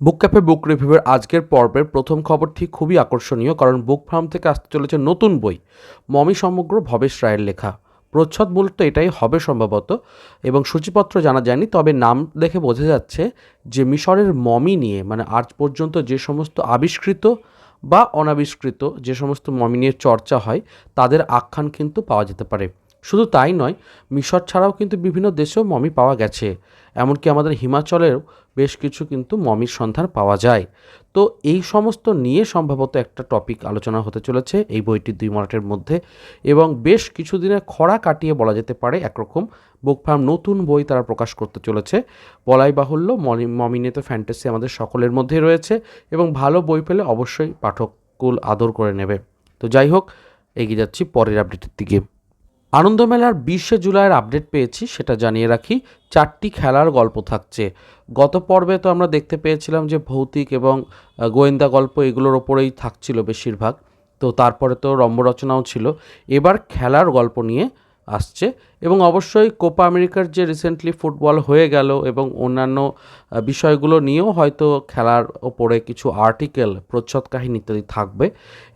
বুক cafe বুক রিভিউয়ের আজকের পর্বের প্রথম খবরটি খুবই আকর্ষণীয় কারণ বুক ফার্ম থেকে আসতে চলেছে নতুন বই, মমি সমগ্র ভবেশ রায়ের লেখা। প্রচ্ছদ মূলত এটাই হবে সম্ভবত এবং সূচিপত্র জানা যায়নি, তবে নাম দেখে বোঝা যাচ্ছে যে মিশরের মমি নিয়ে মানে আজ পর্যন্ত যে সমস্ত আবিষ্কৃত বা অনাবিষ্কৃত যে সমস্ত মমি নিয়ে চর্চা হয়, তাদের আখ্যান কিন্তু পাওয়া যেতে পারে। শুধু তাই নয়, মিশর ছাড়াও কিন্তু বিভিন্ন দেশেও মমি পাওয়া গেছে। এমনকি আমাদের হিমাচলেও বেশ কিছু কিন্তু মমির সন্ধান পাওয়া যায়। তো এই সমস্ত নিয়ে সম্ভবত একটা টপিক আলোচনা হতে চলেছে এই বইটি দুই মরাটের মধ্যে এবং বেশ কিছুদিনের খরা কাটিয়ে বলা যেতে পারে একরকম বুক ফার্ম নতুন বই তারা প্রকাশ করতে চলেছে। বলাই বাহুল্য, মনি মমিনে তো ফ্যান্টাসি আমাদের সকলের মধ্যেই রয়েছে এবং ভালো বই পেলে অবশ্যই পাঠককুল আদর করে নেবে। তো যাই হোক, এগিয়ে যাচ্ছি পরের আপডেটের দিকে। আনন্দমেলার বিশে জুলাইয়ের আপডেট পেয়েছি, সেটা জানিয়ে রাখি। চারটি খেলার গল্প থাকছে। গত পর্বে তো আমরা দেখতে পেয়েছিলাম যে ভৌতিক এবং গোয়েন্দা গল্প এগুলোর ওপরেই থাকছিল বেশিরভাগ। তো তারপরে তো রম্যরচনাও ছিল। এবার খেলার গল্প নিয়ে আসছে এবং অবশ্যই কোপা আমেরিকার যে রিসেন্টলি ফুটবল হয়ে গেল এবং অন্যান্য বিষয়গুলো নিয়েও হয়তো খেলার ওপরে কিছু আর্টিকেল প্রচ্ছদ কাহিনী ইত্যাদি থাকবে।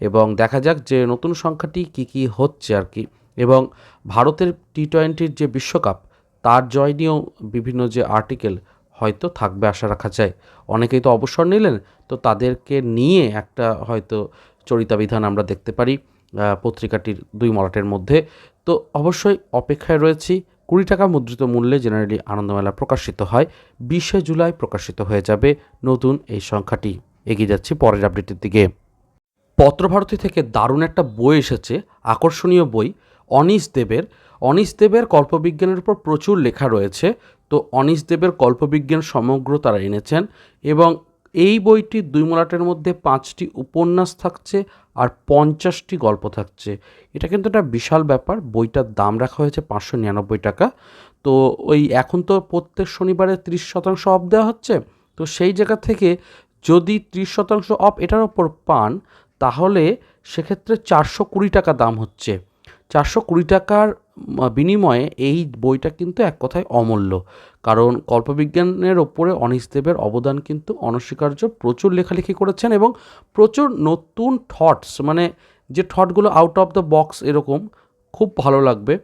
এবং দেখা যাক যে নতুন সংখ্যাটি কী কী হচ্ছে আর কি। এবং ভারতের টি টোয়েন্টির যে বিশ্বকাপ, তার জয় নিয়েও বিভিন্ন যে আর্টিকেল হয়তো থাকবে আশা রাখা যায়। অনেকেই তো অবসর নিলেন, তো তাদেরকে নিয়ে একটা হয়তো চরিতাবিধান আমরা দেখতে পারি পত্রিকাটির দুই মলাটের মধ্যে। তো অবশ্যই অপেক্ষায় রয়েছি, কুড়ি টাকা মুদ্রিত মূল্যে জেনারেলি আনন্দমেলা প্রকাশিত হয়, বিশে জুলাই প্রকাশিত হয়ে যাবে নতুন এই সংখ্যাটি। এগিয়ে যাচ্ছি পরের আপডেটের দিকে। পত্রভারতী থেকে দারুণ একটা বই এসেছে, আকর্ষণীয় বই অনিশ দেবের অনিশ দেবের কল্পবিজ্ঞানের উপর প্রচুর লেখা রয়েছে। তো অনিশ দেবের কল্পবিজ্ঞান সমগ্র তারা এনেছেন এবং এই বইটি দুই মলাটের মধ্যে পাঁচটি উপন্যাস থাকছে আর পঞ্চাশটি গল্প থাকছে। এটা কিন্তু একটা বিশাল ব্যাপার, বইটার দাম রাখা হয়েছে পাঁচশো নিরানব্বই টাকা। তো ওই এখন তো প্রত্যেক শনিবারে ত্রিশ শতাংশ অফ দেওয়া হচ্ছে। তো সেই জায়গা থেকে যদি ত্রিশ শতাংশ অফ এটার ওপর পান, তাহলে সেক্ষেত্রে চারশো কুড়ি টাকা দাম হচ্ছে। চারশো কুড়ি টাকার বিনিময়ে এই বইটা কিন্তু এক কথায় অমূল্য। কারণ কল্পবিজ্ঞানের ওপরে অনিশদেবের অবদান কিন্তু অনস্বীকার্য। প্রচুর লেখালেখি করেছেন এবং প্রচুর নতুন থটস মানে যে থটগুলো আউট অফ দ্য বক্স এরকম, খুব ভালো লাগবে।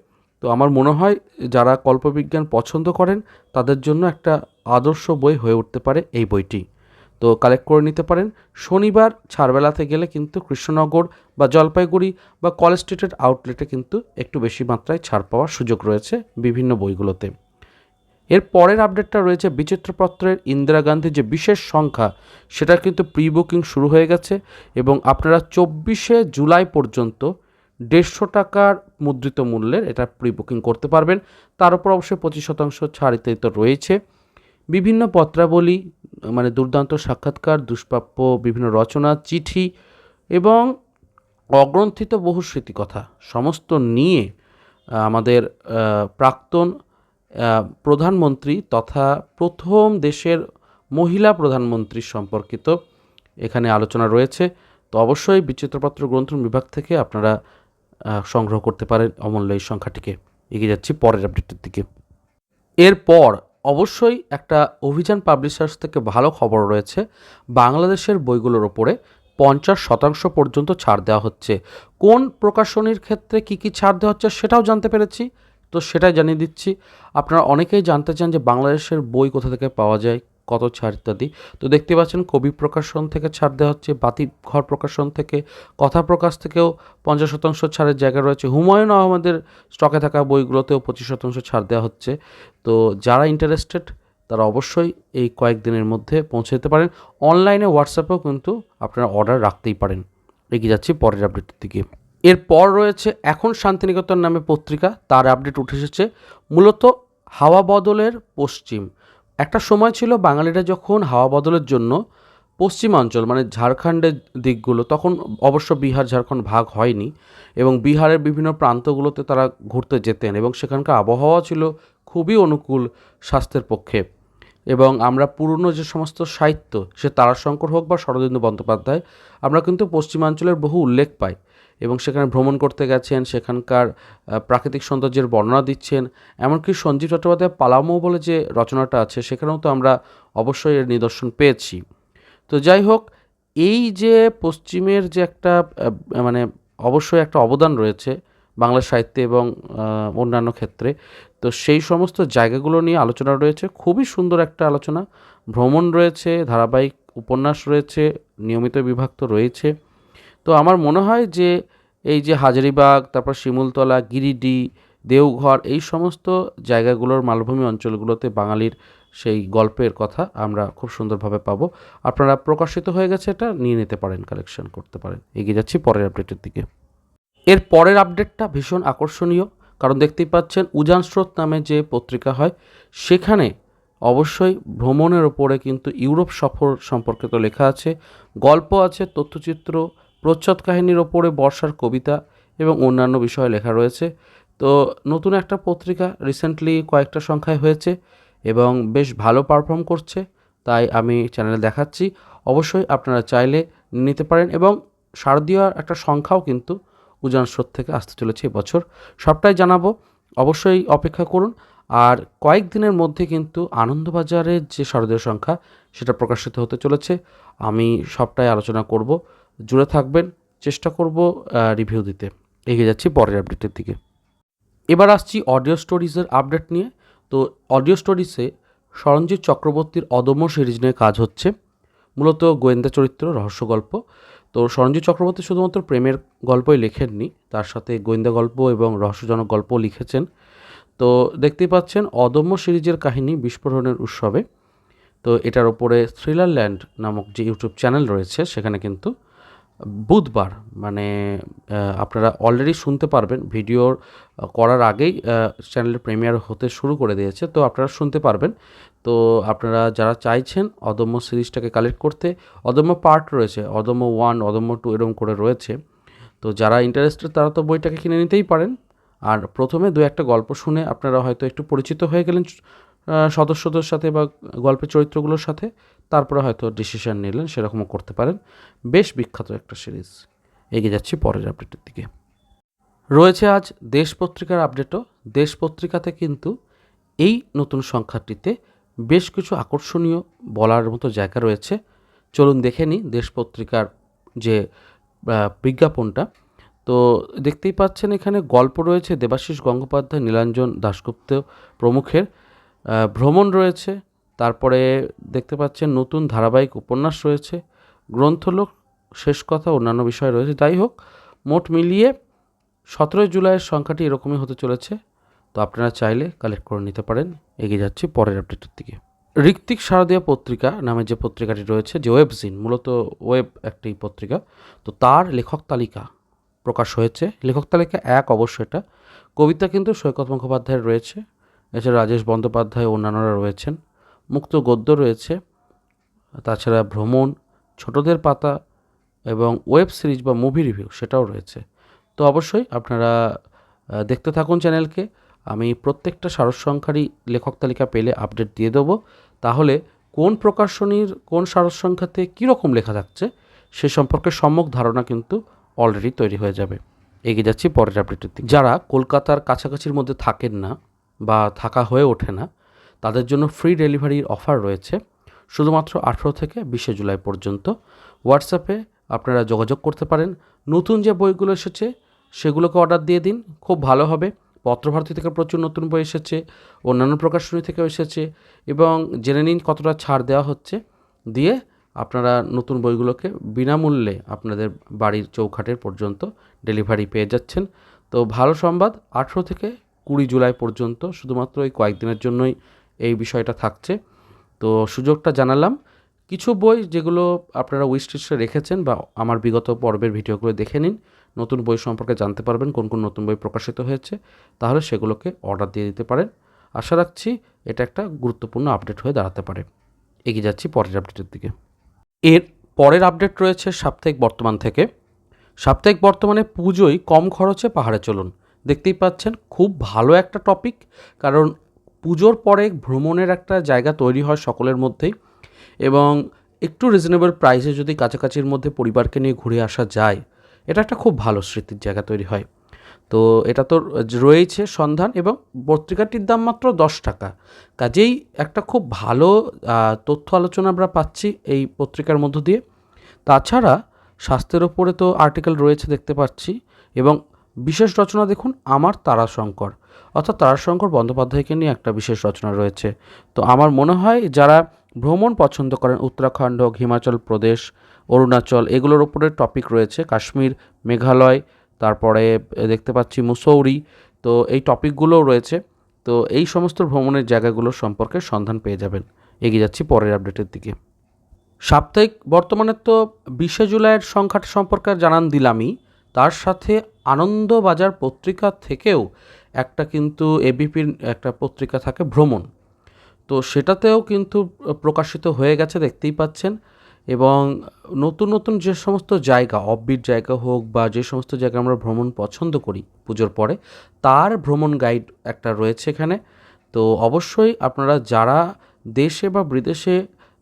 তো আমার মনে হয় যারা কল্পবিজ্ঞান পছন্দ করেন, তাদের জন্য একটা আদর্শ বই হয়ে উঠতে পারে এই বইটি। তো কালেক্ট করে নিতে পারেন। শনিবার ছাড়বেলাতে গেলে কিন্তু কৃষ্ণনগর বা জলপাইগুড়ি বা কলেজ স্ট্রিটের আউটলেটে কিন্তু একটু বেশি মাত্রায় ছাড় পাওয়ার সুযোগ রয়েছে বিভিন্ন বইগুলোতে। এর পরের আপডেটটা রয়েছে বিচিত্রপত্রের ইন্দিরা গান্ধীর যে বিশেষ সংখ্যা, সেটা কিন্তু প্রি বুকিং শুরু হয়ে গেছে এবং আপনারা চব্বিশে জুলাই পর্যন্ত দেড়শো টাকার মুদ্রিত মূল্যের এটা প্রি বুকিং করতে পারবেন। তার উপর অবশ্যই পঁচিশ শতাংশ ছাড় তো রয়েছে। বিভিন্ন পত্রাবলী মানে দুর্দান্ত সাক্ষাৎকার, দুষ্প্রাপ্য, বিভিন্ন রচনা, চিঠি এবং অগ্রন্থিত বহু স্মৃতিকথা, সমস্ত নিয়ে আমাদের প্রাক্তন প্রধানমন্ত্রী তথা প্রথম দেশের মহিলা প্রধানমন্ত্রী সম্পর্কিত এখানে আলোচনা রয়েছে। তো অবশ্যই বিচিত্রপত্র গ্রন্থন বিভাগ থেকে আপনারা সংগ্রহ করতে পারেন অমূল্য এই সংখ্যাটিকে। এগিয়ে যাচ্ছি পরের আপডেটের দিকে। এরপর অবশ্যই একটা অভিযান পাবলিশার্স থেকে ভালো খবর রয়েছে। বাংলাদেশের বইগুলোর ওপরে পঞ্চাশ শতাংশ পর্যন্ত ছাড় দেওয়া হচ্ছে। কোন প্রকাশনীর ক্ষেত্রে কি কি ছাড় দেওয়া হচ্ছে সেটাও জানতে পেরেছি। তো সেটাই জানিয়ে দিচ্ছি। আপনারা অনেকেই জানতে চান যে বাংলাদেশের বই কোথা থেকে পাওয়া যায় কত ছাড় ইত্যাদি। তো দেখতে পাচ্ছেন কবি প্রকাশন থেকে ছাড় দেওয়া হচ্ছে, বাতি ঘর প্রকাশন থেকে, কথা প্রকাশ থেকেও পঞ্চাশ শতাংশ ছাড়ের জায়গা রয়েছে। হুমায়ুন আহমেদের স্টকে থাকা বইগুলোতেও পঁচিশ শতাংশ ছাড় দেওয়া হচ্ছে। তো যারা ইন্টারেস্টেড তারা অবশ্যই এই কয়েকদিনের মধ্যে পৌঁছে যেতে পারেন। অনলাইনে, হোয়াটসঅ্যাপেও কিন্তু আপনারা অর্ডার রাখতেই পারেন। এগিয়ে যাচ্ছি পরের আপডেটের দিকে। এরপর রয়েছে এখন শান্তিনিকেতন নামে পত্রিকা, তার আপডেট উঠে এসেছে। মূলত হাওয়া বদলের পশ্চিম। একটা সময় ছিল বাঙালিরা যখন হাওয়া বদলের জন্য পশ্চিমাঞ্চল মানে ঝাড়খণ্ডের দিকগুলো, তখন অবশ্য বিহার, ঝাড়খণ্ড ভাগ হয়নি এবং বিহারের বিভিন্ন প্রান্তগুলোতে তারা ঘুরতে যেতেন এবং সেখানকার আবহাওয়া ছিল খুবই অনুকূল স্বাস্থ্যের পক্ষে। এবং আমরা পুরনো যে সমস্ত সাহিত্য, সে তারাশঙ্কর হোক বা শরদিন্দু বন্দ্যোপাধ্যায়, আমরা কিন্তু পশ্চিমাঞ্চলের বহু উল্লেখ পাই। এবং সেখানে ভ্রমণ করতে গেছেন, সেখানকার প্রাকৃতিক সৌন্দর্যের বর্ণনা দিচ্ছেন, এমনকি সঞ্জীব চট্টোপাধ্যায় পালামো বলে যে রচনাটা আছে, সেখানেও তো আমরা অবশ্যই এর নিদর্শন পেয়েছি। তো যাই হোক, এই যে পশ্চিমের যে একটা মানে অবশ্যই একটা অবদান রয়েছে বাংলা সাহিত্যে এবং অন্যান্য ক্ষেত্রে, তো সেই সমস্ত জায়গাগুলো নিয়ে আলোচনা রয়েছে, খুবই সুন্দর একটা আলোচনা। ভ্রমণ রয়েছে, ধারাবাহিক উপন্যাস রয়েছে, নিয়মিত বিভাগ তো রয়েছে। তো আমার মনে হয় যে এই যে হাজারিবাগ, তারপর শিমুলতলা, গিরিডি, দেওঘর এই সমস্ত জায়গাগুলোর মালভূমি অঞ্চলগুলোতে বাঙালির সেই গল্পের কথা আমরা খুব সুন্দরভাবে পাবো। আপনারা প্রকাশিত হয়ে গেছে এটা, নিয়ে নিতে পারেন কালেকশন করতে পারেন। এগিয়ে যাচ্ছি পরের আপডেটের দিকে। এর পরের আপডেটটা ভীষণ আকর্ষণীয়, কারণ দেখতেই পাচ্ছেন উজান স্রোত নামে যে পত্রিকা হয়, সেখানে অবশ্যই ভ্রমণের ওপরে কিন্তু ইউরোপ সফর সম্পর্কিত লেখা আছে, গল্প আছে, তথ্যচিত্র প্রচ্ছদ কাহিনীর ওপরে বর্ষার কবিতা এবং অন্যান্য বিষয়ে লেখা রয়েছে। তো নতুন একটা পত্রিকা রিসেন্টলি কয়েকটা সংখ্যায় হয়েছে এবং বেশ ভালো পারফর্ম করছে, তাই আমি চ্যানেলে দেখাচ্ছি। অবশ্যই আপনারা চাইলে নিতে পারেন এবং শারদীয় একটা সংখ্যাও কিন্তু উজান স্রোত থেকে আসতে চলেছে এবছর সবটাই জানাব, অবশ্যই অপেক্ষা করুন। আর কয়েকদিনের মধ্যে কিন্তু আনন্দবাজারের যে শারদীয় সংখ্যা, সেটা প্রকাশিত হতে চলেছে। আমি সবটাই আলোচনা করব। জুড়ে থাকবেন। চেষ্টা করব রিভিউ দিতে। এগিয়ে যাচ্ছি পরের আপডেটের দিকে। এবার আসছি অডিও স্টোরিজের আপডেট নিয়ে। তো অডিও স্টোরিজে সরঞ্জিৎ চক্রবর্তীর অদম্য সিরিজ নিয়ে কাজ হচ্ছে। মূলত গোয়েন্দা চরিত্র, রহস্য গল্প। তো সরঞ্জিৎ চক্রবর্তী শুধুমাত্র প্রেমের গল্পই লেখেননি, তার সাথে গোয়েন্দা গল্প এবং রহস্যজনক গল্পও লিখেছেন। তো দেখতেই পাচ্ছেন, অদম্য সিরিজের কাহিনী বিস্ফোরণের উৎসবে। তো এটার ওপরে থ্রিলার ল্যান্ড নামক যে ইউটিউব চ্যানেল রয়েছে, সেখানে কিন্তু বুধবার মানে আপনারা অলরেডি শুনতে পারবেন। ভিডিওর করার আগেই চ্যানেলের প্রিমিয়ার হতে শুরু করে দিয়েছে, তো আপনারা শুনতে পারবেন। তো আপনারা যারা চাইছেন অদম্য সিরিজটাকে কালেক্ট করতে, অদম্য পার্ট রয়েছে, অদম্য ওয়ান অদম্য টু এরকম করে রয়েছে। তো যারা ইন্টারেস্টেড তারা তো বইটাকে কিনে নিতেই পারেন। আর প্রথমে দু একটা গল্প শুনে আপনারা হয়তো একটু পরিচিত হয়ে গেলেন সদস্যদের সাথে বা গল্পের চরিত্রগুলোর সাথে তারপরে হয়তো ডিসিশন নিলেন, সেরকমও করতে পারেন। বেশ বিখ্যাত একটা সিরিজ এগিয়ে যাচ্ছি পরের আপডেটের দিকে। রয়েছে আজ দেশ পত্রিকার আপডেটও দেশ পত্রিকাতে কিন্তু এই নতুন সংখ্যাটিতে বেশ কিছু আকর্ষণীয় বলার মতো জায়গা রয়েছে। চলুন দেখে নিই দেশ পত্রিকার যে বিজ্ঞাপনটা। তো দেখতেই পাচ্ছেন এখানে গল্প রয়েছে দেবাশিস গঙ্গোপাধ্যায়, নীলাঞ্জন দাশগুপ্ত প্রমুখের। ভ্রমণ রয়েছে। তারপরে দেখতে পাচ্ছেন নতুন ধারাবাহিক উপন্যাস রয়েছে। গ্রন্থলোক, শেষ কথা, অন্যান্য বিষয় রয়েছে। যাই হোক, মোট মিলিয়ে সতেরোই জুলাইয়ের সংখ্যাটি এরকমই হতে চলেছে। তো আপনারা চাইলে কালেক্ট করে নিতে পারেন। এগিয়ে যাচ্ছি পরের আপডেটের দিকে। ঋত্বিক শারদীয় পত্রিকা নামে যে পত্রিকাটি রয়েছে, যে ওয়েবজিন মূলত ওয়েব একটি পত্রিকা, তো তার লেখক তালিকা প্রকাশ হয়েছে। লেখক তালিকা এক অবশ্য এটা। কবিতা কিন্তু সৈকত মুখোপাধ্যায়ের রয়েছে। এছাড়া রাজেশ বন্দ্যোপাধ্যায় অন্যান্যরা রয়েছেন। মুক্ত গদ্য রয়েছে, তাছাড়া ভ্রমণ, ছোটদের পাতা এবং ওয়েব সিরিজ বা মুভি রিভিউ সেটাও রয়েছে। তো অবশ্যই আপনারা দেখতে থাকুন চ্যানেলকে। আমি প্রত্যেকটা সারসংখ্যারই লেখক তালিকা পেলে আপডেট দিয়ে দেবো। তাহলে কোন প্রকাশনীর, কোন সারসংখ্যাতে কীরকম লেখা থাকছে, সে সম্পর্কে সম্যক ধারণা কিন্তু অলরেডি তৈরি হয়ে যাবে। এগিয়ে যাচ্ছি পরের আপডেটের দিকে। যারা কলকাতার কাছাকাছির মধ্যে থাকেন না বা থাকা হয়ে ওঠে না, তাদের জন্য ফ্রি ডেলিভারির অফার রয়েছে শুধুমাত্র আঠেরো থেকে বিশে জুলাই পর্যন্ত। হোয়াটসঅ্যাপে আপনারা যোগাযোগ করতে পারেন। নতুন যে বইগুলো এসেছে, সেগুলোকে অর্ডার দিয়ে দিন। খুব ভালো হবে। পত্রভারতী থেকে প্রচুর নতুন বই এসেছে, অন্যান্য প্রকাশনী থেকেও এসেছে এবং জেনে নিন কতটা ছাড় দেওয়া হচ্ছে। দিয়ে আপনারা নতুন বইগুলোকে বিনামূল্যে আপনাদের বাড়ির চৌখাটের পর্যন্ত ডেলিভারি পেয়ে যাচ্ছেন। তো ভালো সংবাদ, আঠেরো থেকে কুড়ি জুলাই পর্যন্ত শুধুমাত্র এই কয়েকদিনের জন্যই এই বিষয়টা থাকছে। তো সুযোগটা জানালাম। কিছু বই যেগুলো আপনারা উইস্টিসে রেখেছেন বা আমার বিগত পর্বের ভিডিওগুলো দেখে নিন। নতুন বই সম্পর্কে জানতে পারবেন কোন কোন নতুন বই প্রকাশিত হয়েছে, তাহলে সেগুলোকে অর্ডার দিয়ে দিতে পারেন। আশা রাখছি এটা একটা গুরুত্বপূর্ণ আপডেট হয়ে দাঁড়াতে পারে। এগিয়ে যাচ্ছি পরের আপডেটের দিকে। এর পরের আপডেট রয়েছে সাপ্তাহিক বর্তমান থেকে। সাপ্তাহিক বর্তমানে পুজোয় কম খরচে পাহাড়ে চলুন। দেখতেই পাচ্ছেন, খুব ভালো একটা টপিক কারণ পুজোর পরে ভ্রমণের একটা জায়গা তৈরি হয় সকলের মধ্যেই এবং একটু রিজনেবল প্রাইসে যদি কাছাকাছির মধ্যে পরিবারকে নিয়ে ঘুরে আসা যায়, এটা একটা খুব ভালো স্মৃতির জায়গা তৈরি হয়। তো এটা তো রয়েছে সন্ধান এবং পত্রিকাটির দাম মাত্র দশ টাকা। কাজেই একটা খুব ভালো তথ্য আলোচনা আমরা পাচ্ছি এই পত্রিকার মধ্য দিয়ে। তাছাড়া স্বাস্থ্যের ওপরে তো আর্টিকেল রয়েছে দেখতে পাচ্ছি এবং বিশেষ রচনা দেখুন আমার তারাশঙ্কর। অর্থাৎ তারাশঙ্কর বন্দ্যোপাধ্যায়কে নিয়ে একটা বিশেষ রচনা রয়েছে। তো আমার মনে হয় যারা ভ্রমণ পছন্দ করেন, উত্তরাখণ্ড, হিমাচল প্রদেশ, অরুণাচল, এগুলোর ওপরে টপিক রয়েছে। কাশ্মীর, মেঘালয়, তারপরে দেখতে পাচ্ছি মুসৌরি। তো এই টপিকগুলোও রয়েছে। তো এই সমস্ত ভ্রমণের জায়গাগুলো সম্পর্কে সন্ধান পেয়ে যাবেন। এগিয়ে যাচ্ছি পরের আপডেটের দিকে। সাপ্তাহিক, বর্তমানে তো বিশে জুলাইয়ের সংখ্যাটা সম্পর্কে জানান দিলামই। তার সাথে আনন্দবাজার পত্রিকা থেকেও একটা কিন্তু এবিপির একটা পত্রিকা থাকে ভ্রমণ। তো সেটাতেও কিন্তু প্রকাশিত হয়ে গেছে, দেখতেই পাচ্ছেন। এবং নতুন নতুন যে সমস্ত জায়গা অফবিট জায়গা হোক বা যে সমস্ত জায়গা আমরা ভ্রমণ পছন্দ করি পুজোর পরে, তার ভ্রমণ গাইড একটা রয়েছে এখানে। তো অবশ্যই আপনারা যারা দেশে বা বিদেশে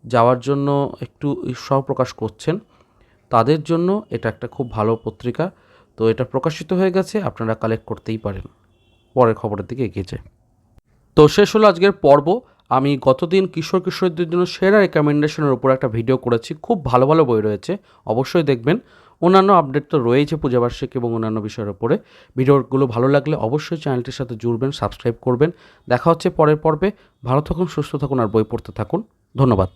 যাওয়ার জন্য একটু উৎসাহ প্রকাশ করছেন, তাদের জন্য এটা একটা খুব ভালো পত্রিকা। তো এটা প্রকাশিত হয়ে গেছে, আপনারা কালেক্ট করতেই পারেন। পরের খবরের দিকে এগিয়ে যায় তো শেষ হলো আজকের পর্ব। আমি গতদিন কিশোর কিশোরদের জন্য সেরা রেকমেন্ডেশনের উপর একটা ভিডিও করেছি। খুব ভালো ভালো বই রয়েছে, অবশ্যই দেখবেন। অন্যান্য আপডেট তো রয়েছে পূজাবার্ষিকী এবং অন্যান্য বিষয়ের উপরে। ভিডিওগুলো ভালো লাগলে অবশ্যই চ্যানেলটির সাথে জুড়বেন সাবস্ক্রাইব করবেন। দেখা হচ্ছে পরের পর্বে। ভালো থাকুন, সুস্থ থাকুন, আর বই পড়তে থাকুন। ধন্যবাদ।